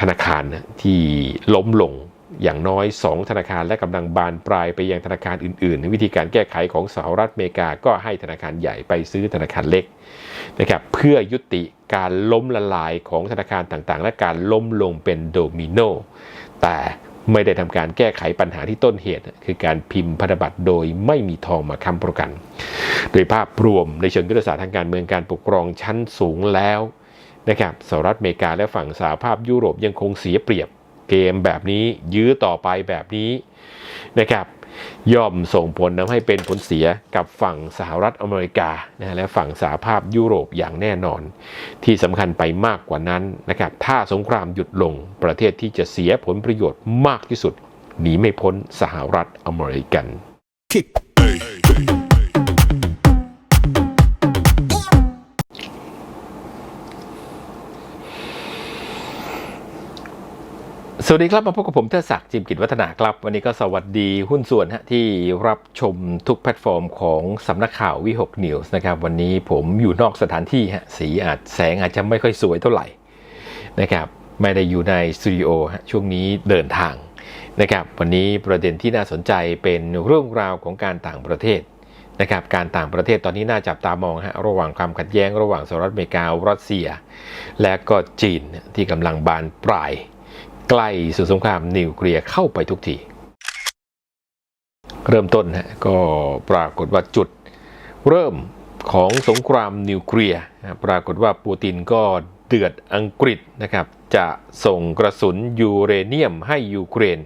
ธนาคารนะที่ล้มลงอย่างน้อย 2 ธนาคารและกำลังบานปลายไปยังธนาคารอื่นๆ วิธีการแก้ไขของสหรัฐอเมริกาก็ให้ธนาคารใหญ่ไปซื้อธนาคารเล็กนะครับเพื่อยุติการล้มละลายของธนาคารต่างๆ และการล้มลงเป็นโดมิโนแต่ไม่ได้ทำการแก้ไขปัญหาที่ต้นเหตุ คือการพิมพ์พันธบัตรโดยไม่มีทองมาค้ำประกัน โดยภาพรวมในเชิงยุทธศาสตร์ทางการเมืองการปกครองชั้นสูงแล้ว นะครับสหรัฐอเมริกาและฝั่งสหภาพยุโรปยังคงเสียเปรียบเกมแบบนี้ยื้อต่อไปแบบนี้นะครับย่อมส่งผลทำให้เป็นผลเสียกับฝั่งสหรัฐอเมริกานะและฝั่งสหภาพยุโรปอย่างแน่นอน ที่สำคัญไปมากกว่านั้นนะครับถ้าสงครามหยุดลงประเทศที่จะเสียผลประโยชน์มากที่สุดหนีไม่พ้นสหรัฐอเมริกัน kick. สวัสดีครับ มาพบกับผมเทศศักดิ์จิมกิจวัฒนาครับ วันนี้ก็สวัสดีหุ้นส่วนฮะที่รับชมทุกแพลตฟอร์มของสำนักข่าววิหกนิวส์นะครับ วันนี้ผมอยู่นอกสถานที่ฮะสีอาจแสงอาจจะไม่ค่อยสวยเท่าไหร่นะครับไม่ได้อยู่ในสตูดิโอฮะช่วงนี้เดินทางนะครับวันนี้ประเด็นที่น่าสนใจเป็นเรื่องราวของการต่างประเทศนะครับการต่างประเทศตอนนี้น่าจับตามองฮะระหว่างความขัดแย้ง ระหว่างสหรัฐอเมริการัสเซีย และก็จีนที่กำลังบานปลาย ใกล้สู่สงครามนิวเคลียร์เข้าไปทุกที เริ่มต้นฮะก็ปรากฏว่าจุดเริ่มของสงครามนิวเคลียร์ปรากฏว่าปูตินก็เดือดอังกฤษนะครับ จะส่งกระสุนยูเรเนียมให้ยูเครน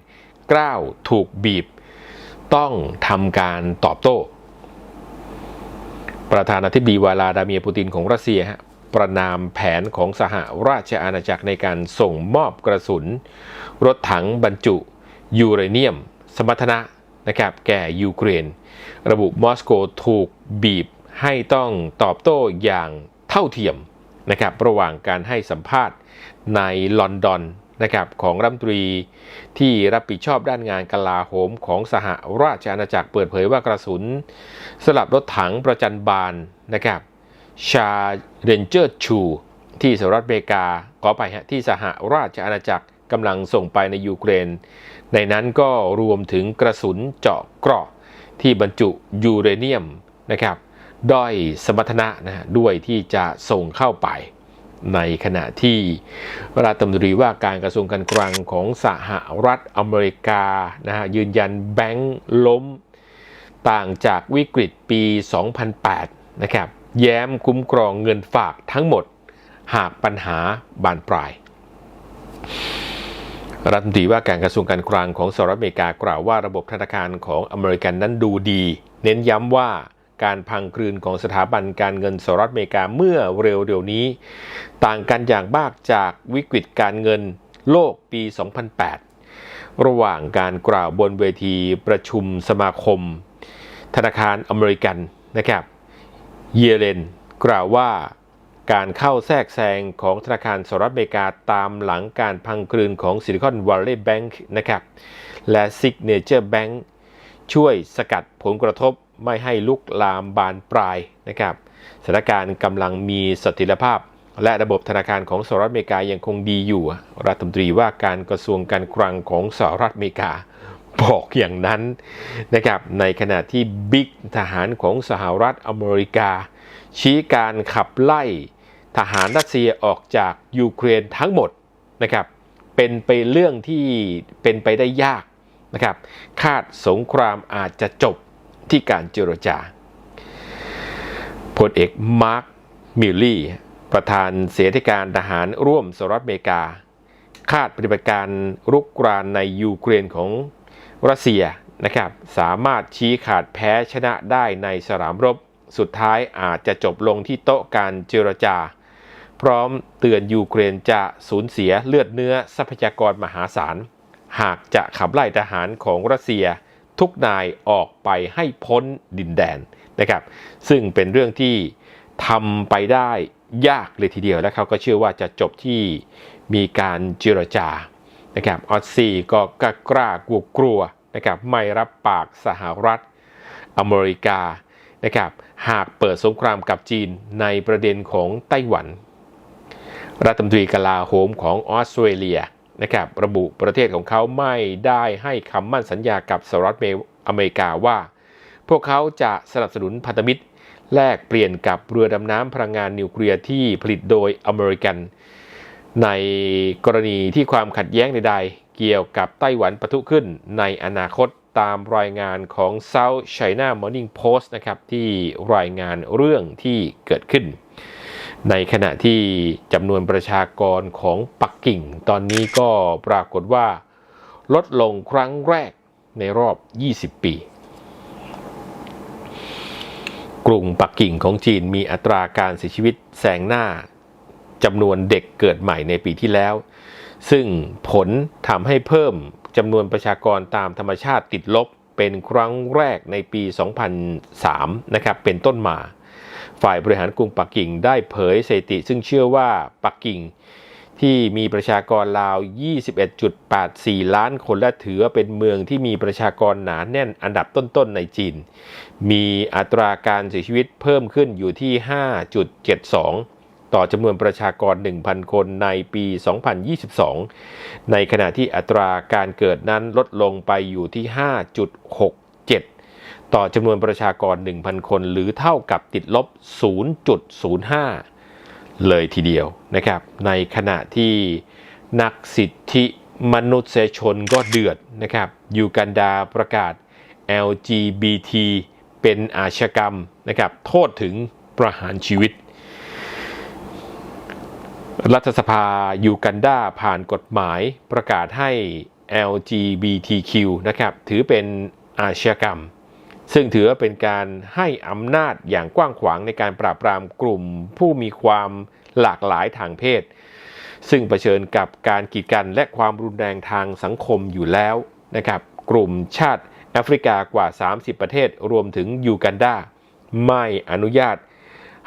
กล้าวถูกบีบ ต้องทำการตอบโต้ ประธานาธิบดีวลาดาเมียปูตินของรัสเซียฮะ ประนามแผนของสหราชอาณาจักรในการส่งมอบกระสุน รถถังบรรจุยูเรเนียม สมรรถนะนะครับแก่ยูเครน ระบุมอสโกถูกบีบให้ต้องตอบโต้อย่างเท่าเทียมนะครับระหว่างการให้สัมภาษณ์ในลอนดอนนะครับของรัฐมนตรีที่รับผิดชอบด้านงานกลาโหมของสหราชอาณาจักรเปิดเผยว่ากระสุน สลับรถถังประจันบานนะครับ ชาเรนเจอร์ชู ที่สหรัฐอเมริกาขอไปฮะที่สหราชอาณาจักรกำลังส่งไปในยูเครน ในนั้นก็รวมถึงกระสุนเจาะเกราะที่บรรจุยูเรเนียมนะครับด้อยสมรรถนะนะฮะด้วยที่จะส่งเข้าไป ในขณะที่รัฐมนตรีว่าการกระทรวงการคลังของสหรัฐอเมริกานะฮะยืนยันแบงค์ล้ม ต่างจากวิกฤตปี 2008 นะครับ แย้มคุ้มครองเงินฝากทั้งหมด หากปัญหาบานปลาย รัฐมนตรีว่าการกระทรวงการคลังของสหรัฐอเมริกากล่าวว่าระบบธนาคารของอเมริกันนั้นดูดี เน้นย้ำว่าการพังคลืนของสถาบันการเงินสหรัฐอเมริกาเมื่อเร็วๆนี้ ต่างกันอย่างมากจากวิกฤตการเงินโลกปี 2008 ระหว่างการกล่าวบนเวทีประชุมสมาคม ธนาคารอเมริกันนะครับ เยเลนกล่าวว่า การเข้าแทรกแซงของธนาคารสหรัฐอเมริกาตามหลังการพังคลืนของซิลิคอนวัลเลย์แบงค์นะครับและซิกเนเจอร์แบงค์ช่วยสกัดผลกระทบไม่ให้ลุกลามบานปลายนะครับสถานการณ์กำลังมีสถียรภาพ และระบบธนาคารของสหรัฐอเมริกายังคงดีอยู่ รัฐมนตรีว่าการกระทรวงการคลังของสหรัฐอเมริกา บอกอย่างนั้นนะครับในขณะที่บิ๊กทหารของสหรัฐอเมริกา ชี้การขับไล่ทหารรัสเซียออกจากยูเครนทั้งหมดนะครับเป็นไปเรื่องที่เป็นไปได้ยากนะครับคาดสงครามอาจจะจบที่การเจรจาพลเอกมาร์คมิลลี่ ประธานเสียธิการทหารร่วมสหรัฐอเมริกา คาดปฏิบัติการรุกรานในยูเครนของ รัสเซียนะครับสามารถชี้ขาดแพ้ชนะได้ในสนามรบ สุดท้ายอาจจะจบลงที่โต๊ะการเจรจา พร้อมเตือนยูเครนจะสูญเสียเลือดเนื้อทรัพยากรมหาศาล หากจะขับไล่ทหารของรัสเซียทุกนายออกไปให้พ้นดินแดนนะครับซึ่งเป็นเรื่องที่ทำไปได้ยากเลยทีเดียวและเขาก็เชื่อว่าจะจบที่มีการเจรจา นะครับออสซี่ก็กล้ากล้ากลัวกลัวนะครับไม่รับปากสหรัฐอเมริกานะครับหากเปิดสงครามกับจีนในประเด็นของไต้หวัน รัฐมนตรีกลาโหมของออสเตรเลียนะครับระบุประเทศของเขาไม่ได้ให้คำมั่นสัญญากับสหรัฐอเมริกาว่า พวกเขาจะสนับสนุนพันธมิตร แลกเปลี่ยนกับเรือดำน้ำพลังงานนิวเคลียร์ที่ผลิตโดยอเมริกัน ในกรณีที่ความขัดแย้งใดๆ เกี่ยวกับไต้หวันปะทุขึ้นในอนาคตตามรายงานของ South China Morning Post นะครับที่รายงานเรื่องที่เกิดขึ้น ในขณะที่จำนวนประชากรของปักกิ่ง ตอนนี้ก็ปรากฏว่า ลดลงครั้งแรกในรอบ 20 ปี กรุงปักกิ่งของจีนมีอัตราการเสียชีวิตแซงหน้า จำนวนเด็กเกิดใหม่ในปีที่แล้ว ซึ่งผลทำให้เพิ่มจำนวนประชากรตามธรรมชาติติดลบเป็นครั้งแรกในปี 2003 นะครับ เป็นต้นมา ฝ่ายบริหารกรุงปักกิ่งได้เผยสถิติ ซึ่งเชื่อว่าปักกิ่งที่มีประชากรราว 21.84 ล้านคนและถือว่าเป็นเมืองที่มีประชากรหนาแน่นอันดับต้นๆในจีน มีอัตราการเสียชีวิตเพิ่มขึ้นอยู่ที่ 5.72 ต่อจำนวนประชากร 1,000 คนในปี 2022 ในขณะที่อัตราการเกิดนั้นลดลงไปอยู่ที่ 5.67 ต่อจำนวนประชากร 1,000 คน หรือเท่ากับติดลบ 0.05 เลยทีเดียวนะครับ ในขณะที่นักสิทธิมนุษยชนก็เดือดนะครับยูกันดาประกาศ LGBT เป็นอาชญากรรมนะครับ โทษถึงประหารชีวิต รัฐสภายูกันดาผ่านกฎหมายประกาศให้ LGBTQ นะครับถือเป็นอาชญากรรม ซึ่งถือว่าเป็นการให้อำนาจอย่างกว้างขวางในการปราบปรามกลุ่มผู้มีความหลากหลายทางเพศ ซึ่งเผชิญกับการกีดกันและความรุนแรงทางสังคมอยู่แล้วนะครับกลุ่มชาติแอฟริกากว่า 30 ประเทศรวมถึงยูกันดาไม่อนุญาต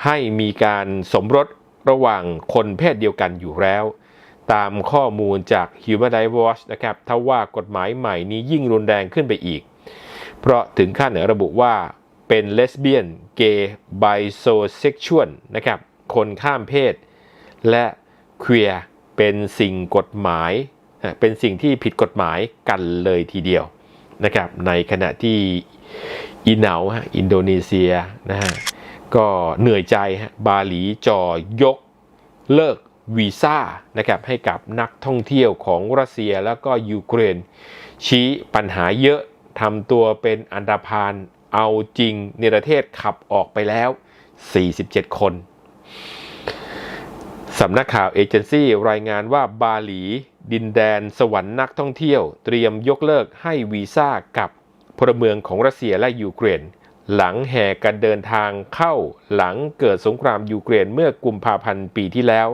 ให้มีการสมรส ระหว่างคนเพศเดียวกันอยู่แล้ว ตามข้อมูลจาก Human Rights Watch นะครับถ้าว่ากฎหมายใหม่นี้ยิ่งรุนแรงขึ้นไปอีก เพราะถึงขั้นระบุว่าเป็นเลสเบี้ยน เกย์ไบโซเซ็กชวลนะครับ คนข้ามเพศ และเคลียร์เป็นสิ่งกฎหมาย เป็นสิ่งที่ผิดกฎหมายกันเลยทีเดียวนะครับ ในขณะที่อินเหนาอินโดนีเซียนะฮะ ก็เหนื่อยใจฮะบาหลีจอยกเลิกวีซ่านะครับให้กับนักท่องเที่ยวของรัสเซียแล้วก็ยูเครน ชี้ปัญหาเยอะทำตัวเป็นอันดาพานเอาจริงในประเทศขับออกไปแล้ว 47 คนสำนักข่าวเอเจนซี่รายงานว่าบาหลี ดินแดนสวรรค์นักท่องเที่ยว เตรียมยกเลิกให้วีซ่ากับพลเมืองของรัสเซียและยูเครน หลังแห่กันเดินทางเข้าหลังเกิดสงครามยูเครนเมื่อกุมภาพันธ์ปีที่แล้ว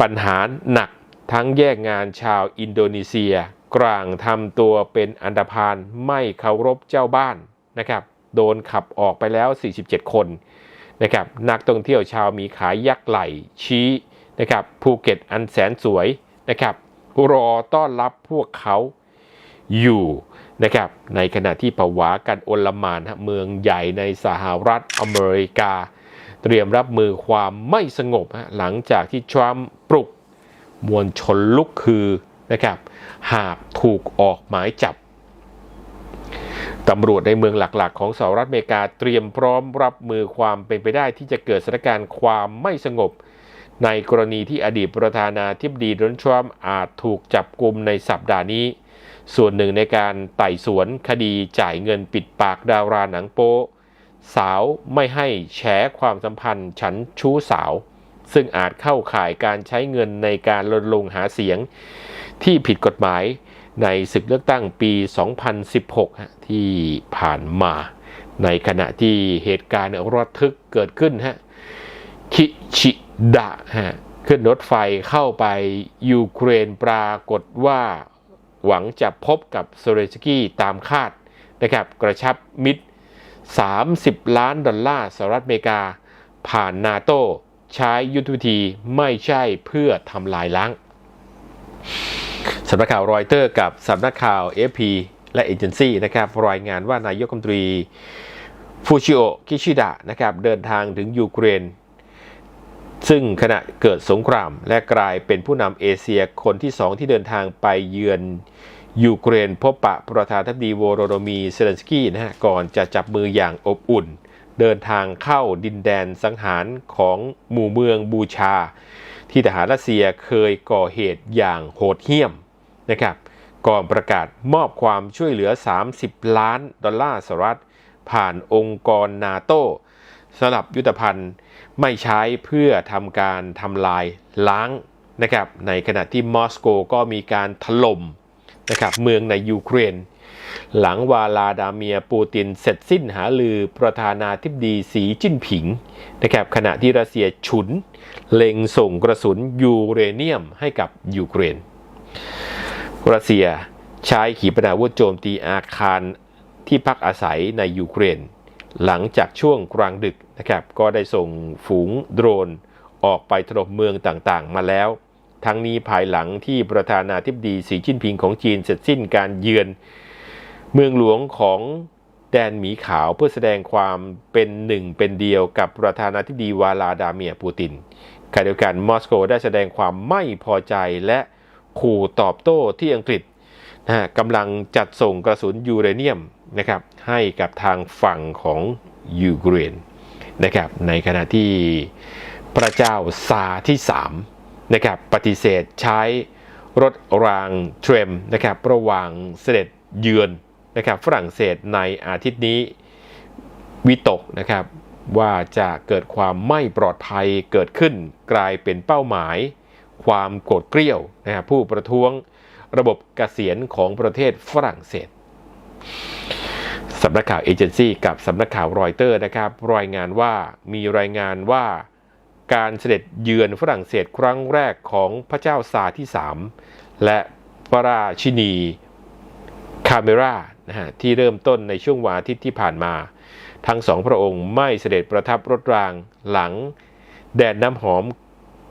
ปัญหาหนักทั้งแยกงานชาวอินโดนีเซีย กลางทำตัวเป็นอันดพานไม่เคารพเจ้าบ้านนะครับ โดนขับออกไปแล้ว 47 คนนะครับนักท่องเที่ยวชาวมีขายยักษ์ไหลชี้นะครับภูเก็ตอันแสนสวยนะครับรอต้อนรับพวกเขาอยู่ นะครับในขณะที่ผวากันโอลมานเมืองใหญ่ในสหรัฐอเมริกา เตรียมรับมือความไม่สงบหลังจากที่ทรัมป์ปลุกมวลชนลุกคือนะครับหากถูกออกหมายจับตำรวจในเมืองหลักๆ ของสหรัฐอเมริกาเตรียมพร้อมรับมือความเป็นไปได้ที่จะเกิดสถานการณ์ความไม่สงบ ในกรณีที่อดีตประธานาธิบดีโดนัลด์ทรัมป์อาจถูกจับกลุมในสัปดาห์นี้ ส่วนหนึ่งในการไต่สวนคดีจ่ายเงินปิดปากดาราหนังโป๊สาวไม่ให้แฉความสัมพันธ์ฉันชู้สาว ซึ่งอาจเข้าข่ายการใช้เงินในการรณรงหาเสียง ที่ผิดกฎหมายในศึกเลือกตั้งปี 2016 ที่ผ่านมา ในขณะที่เหตุการณ์ระทึกเกิดขึ้นฮะคิชิดะฮะขึ้นรถไฟเข้าไปยูเครนปรากฏว่า หวังจะพบกับโซเลสกี้ตามคาดนะครับกระชับมิตร 30 ล้านดอลลาร์สหรัฐอเมริกา ผ่านนาโตใช้ยุทธวิธีไม่ใช่เพื่อทำลายล้างสำนักข่าวรอยเตอร์กับสำนักข่าว FP และเอเจนซี่นะครับรายงานว่านายกรัฐมนตรีฟูชิโอคิชิดะนะครับเดินทางถึงยูเครน ซึ่งขณะเกิดสงครามและกลายเป็นผู้นำเอเชียคนที่สองที่เดินทางไปเยือนยูเครนพบปะประธานาธิบดีโวโรโดมีเซเลนสกี้นะฮะก่อนจะจับมืออย่างอบอุ่น เดินทางเข้าดินแดนสังหารของหมู่เมืองบูชา ที่ทหารรัสเซียเคยก่อเหตุอย่างโหดเหี้ยมนะครับก่อนประกาศมอบความช่วยเหลือ 30 ล้านดอลลาร์สหรัฐผ่านองค์กรนาโต สำหรับยุทธภัณฑ์ไม่ใช้เพื่อทำการทำลายล้างนะครับในขณะที่มอสโกก็มีการถล่มนะครับเมืองในยูเครน หลังวาลาดาเมียปูตินเสร็จสิ้นหาลือประธานาธิบดีสีจิ้นผิงนะครับขณะที่รัสเซียฉุน เล็งส่งกระสุนยูเรเนียมให้กับยูเครน รัสเซียใช้ขีปนาวุธโจมตีอาคารที่พักอาศัยในยูเครน หลังจากช่วงกลางดึกนะครับก็ได้ส่งฝูงโดรนออกไปถล่มเมืองต่างๆ มาแล้ว ทั้งนี้ภายหลังที่ประธานาธิบดีสีจิ้นผิงของจีนเสร็จสิ้นการเยือน เมืองหลวงของแดนหมีขาวเพื่อแสดงความเป็นหนึ่งเป็นเดียวกับประธานาธิบดีวาลาดาเมียปูตินขณะเดียวกันมอสโกได้แสดงความไม่พอใจและขู่ตอบโต้ที่อังกฤษนะฮะกำลังจัดส่งกระสุนยูเรเนียม นะครับให้กับทางฝั่งของยูเครนนะครับในขณะที่พระเจ้าซาที่3นะครับปฏิเสธใช้รถรางเทรมนะครับระหว่างเสด็จเยือนนะครับฝรั่งเศสในอาทิตย์นี้วิตกนะครับว่าจะเกิดความไม่ปลอดภัยเกิดขึ้นกลายเป็นเป้าหมาย ความโกรธเกรี้ยวนะครับผู้ประท้วงระบบเกษียณของประเทศฝรั่งเศส สำนักข่าวเอเจนซี่กับสำนักข่าวรอยเตอร์นะครับรายงานว่ามีรายงานว่าการเสด็จเยือนฝรั่งเศสครั้งแรกของพระเจ้าซาที่ 3 และพระราชินีคาเมรานะฮะที่เริ่มต้นในช่วงวันอาทิตย์ที่ผ่านมา ทั้งสองพระองค์ไม่เสด็จประทับรถรางหลัง แดนน้ำหอม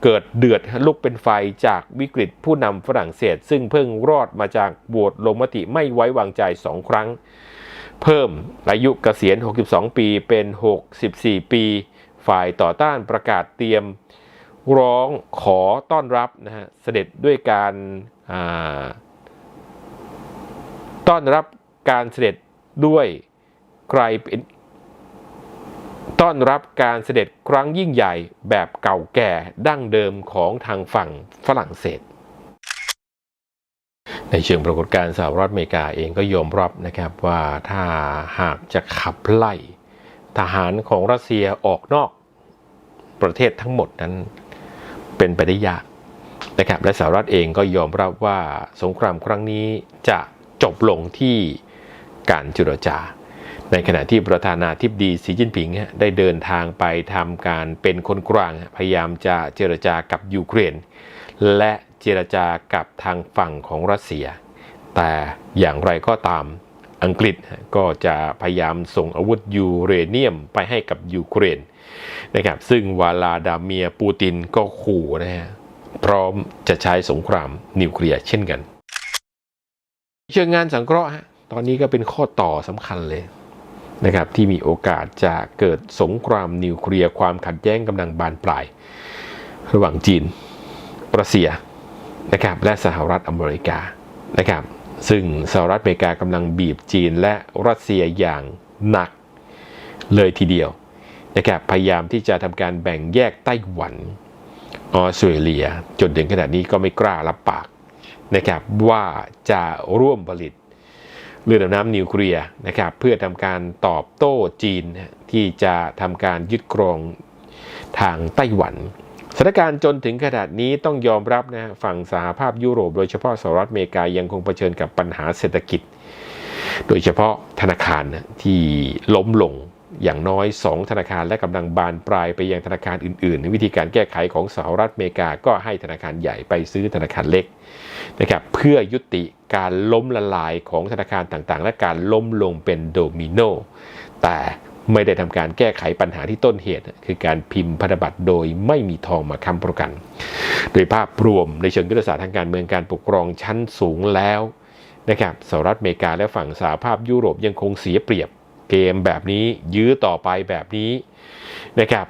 เกิดเดือดลุกเป็นไฟจากวิกฤตผู้นำฝรั่งเศส ซึ่งเพิ่งรอดมาจากโหวตลงมติไม่ไว้วางใจสองครั้ง เพิ่มอายุเกษียณ 62 ปีเป็น 64 ปี ฝ่ายต่อต้านประกาศเตรียมร้องขอต้อนรับนะฮะเสด็จด้วยการต้อนรับการเสด็จด้วยใครเป็นต้อนรับการเสด็จครั้งยิ่งใหญ่แบบเก่าแก่ดั้งเดิมของทางฝั่งฝรั่งเศส ในเชิงปรากฏการณ์สหรัฐอเมริกาเองก็ยอมรับนะครับว่าถ้าหากจะขับไล่ทหารของรัสเซียออกนอกประเทศทั้งหมดนั้นเป็นไปได้ยากนะครับและสหรัฐเองก็ยอมรับว่าสงครามครั้งนี้จะจบลงที่การจุรจา ในขณะที่ประธานาธิบดีสีจิ้นผิงได้เดินทางไปทำการเป็นคนกลางพยายามจะเจรจากับยูเครน และ เจรจากับทางฝั่งของรัสเซีย แต่อย่างไรก็ตามอังกฤษก็จะพยายามส่งอาวุธยูเรเนียมไปให้กับยูเครนนะครับซึ่งวาลาดาเมียปูตินก็ขู่นะฮะพร้อมจะใช้สงครามนิวเคลียร์เช่นกัน เชิงงานสังเคราะห์ตอนนี้ก็เป็นข้อต่อสำคัญเลยนะครับที่มีโอกาสจะเกิดสงครามนิวเคลียร์ความขัดแย้งกำลังบานปลาย ระหว่างจีนรัสเซีย นะครับและสหรัฐอเมริกานะครับซึ่งสหรัฐอเมริกากำลังบีบจีนและรัสเซียอย่างหนักเลยทีเดียวนะครับพยายามที่จะทำการแบ่งแยกไต้หวันออสเตรเลีย จนถึงขนาดนี้ก็ไม่กล้ารับปากนะครับว่าจะร่วมผลิตเรือดำน้ำนิวเคลียร์นะครับเพื่อทำการตอบโต้จีนที่จะทำการยึดครองทางไต้หวัน สถานการณ์จนถึงขนาดนี้ต้องยอมรับนะฝั่งสหภาพยุโรป โดยเฉพาะสหรัฐอเมริกายังคงเผชิญกับปัญหาเศรษฐกิจ โดยเฉพาะธนาคารที่ล้มลงอย่างน้อย 2 ธนาคารและกำลังบานปลายไปยังธนาคารอื่นๆ วิธีการแก้ไขของสหรัฐอเมริกาก็ให้ธนาคารใหญ่ไปซื้อธนาคารเล็กนะครับเพื่อยุติการล้มละลายของธนาคารต่างๆ และการล้มลงเป็นโดมิโนแต่ ไม่ได้ทำการแก้ไขปัญหาที่ต้นเหตุ คือการพิมพ์พันธบัตรโดยไม่มีทองมาค้ำประกัน โดยภาพรวมในเชิงยุทธศาสตร์ทางการเมืองการปกครองชั้นสูงแล้วนะครับสหรัฐอเมริกาและฝั่งสหภาพยุโรปยังคงเสียเปรียบเกมแบบนี้ยื้อต่อไปแบบนี้นะครับ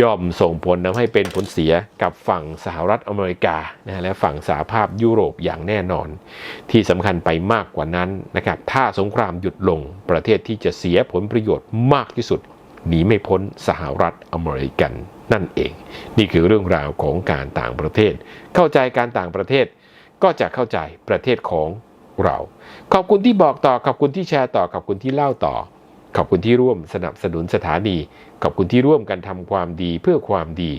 ย่อมส่งผลทำให้เป็นผลเสียกับฝั่งสหรัฐอเมริกานะและฝั่งสหภาพยุโรปอย่างแน่นอน ที่สำคัญไปมากกว่านั้นนะครับถ้าสงครามหยุดลงประเทศที่จะเสียผลประโยชน์มากที่สุดหนีไม่พ้นสหรัฐอเมริกันนั่นเอง นี่คือเรื่องราวของการต่างประเทศ เข้าใจการต่างประเทศ ก็จะเข้าใจประเทศของเรา ขอบคุณที่บอกต่อขอบคุณที่แชร์ต่อขอบคุณที่เล่าต่อ ขอบคุณที่ร่วมสนับสนุนสถานี ขอบคุณที่ร่วมกันทำความดีเพื่อความดี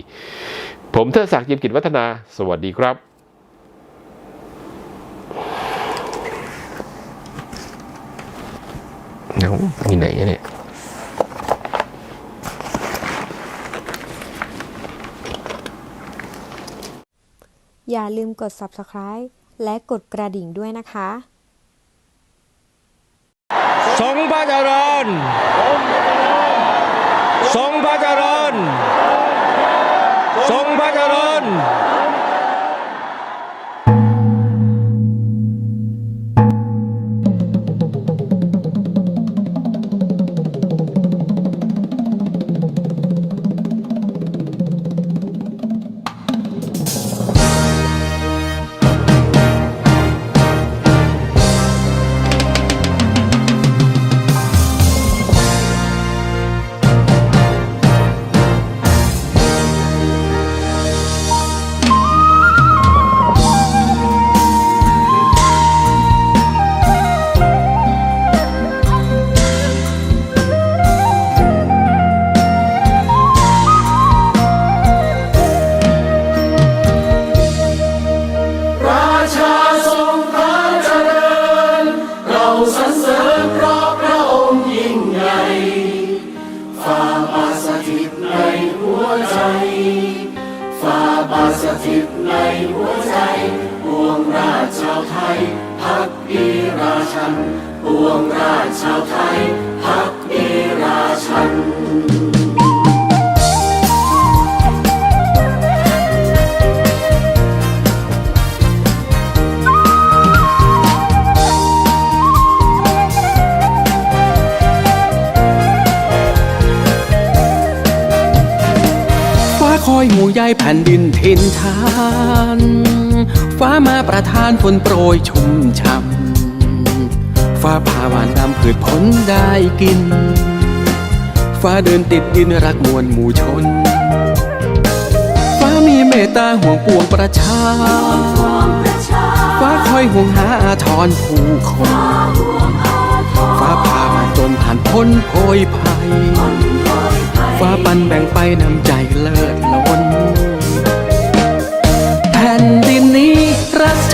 ผมเทอศักดิ์ยิมกิจวัฒนา สวัสดีครับเอ้ามีไหนอะเนี่ยอย่าลืมกด subscribe และกดกระดิ่งด้วยนะคะทรงพระเจริญทรงพ ระเจริญทราวไทยพักดีราชันปวงราชชาวไทยพักดีราชันฟ้าคอยหูใยแผ่นดินทินทาน ฟ้ามาประทานฝนโปรยชุ่มช่ำฟ้าผ่าหวานดำผืดผลได้กิน ฟ้าเดินติดดินรักมวลหมู่ชน ฟ้ามีเมตตาห่วงปวงประชา ฟ้าคอยห่วงหาอาทรผู้คน ฟ้าผ่าหวาจนผ่านพ้นโพยภัย ฟ้าปันแบ่งไปน้ำใจเลิศล้น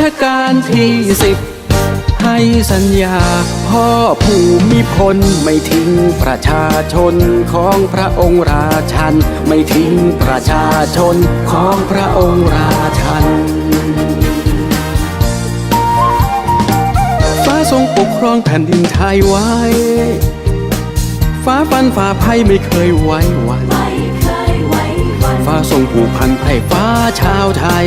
ชกาลที่สิบให้สัญญาพ่อภูมิพลไม่ทิ้งประชาชนของพระองค์ราชัน ไม่ทิ้งประชาชนของพระองค์ราชัน ฟ้าทรงปกครองแผ่นดินไทยไว้ ฟ้าฟันฝ่าภัยไม่เคยไว้วันฟ้าทรงผูกพันไพร่ฟ้าชาวไทย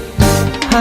้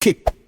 kick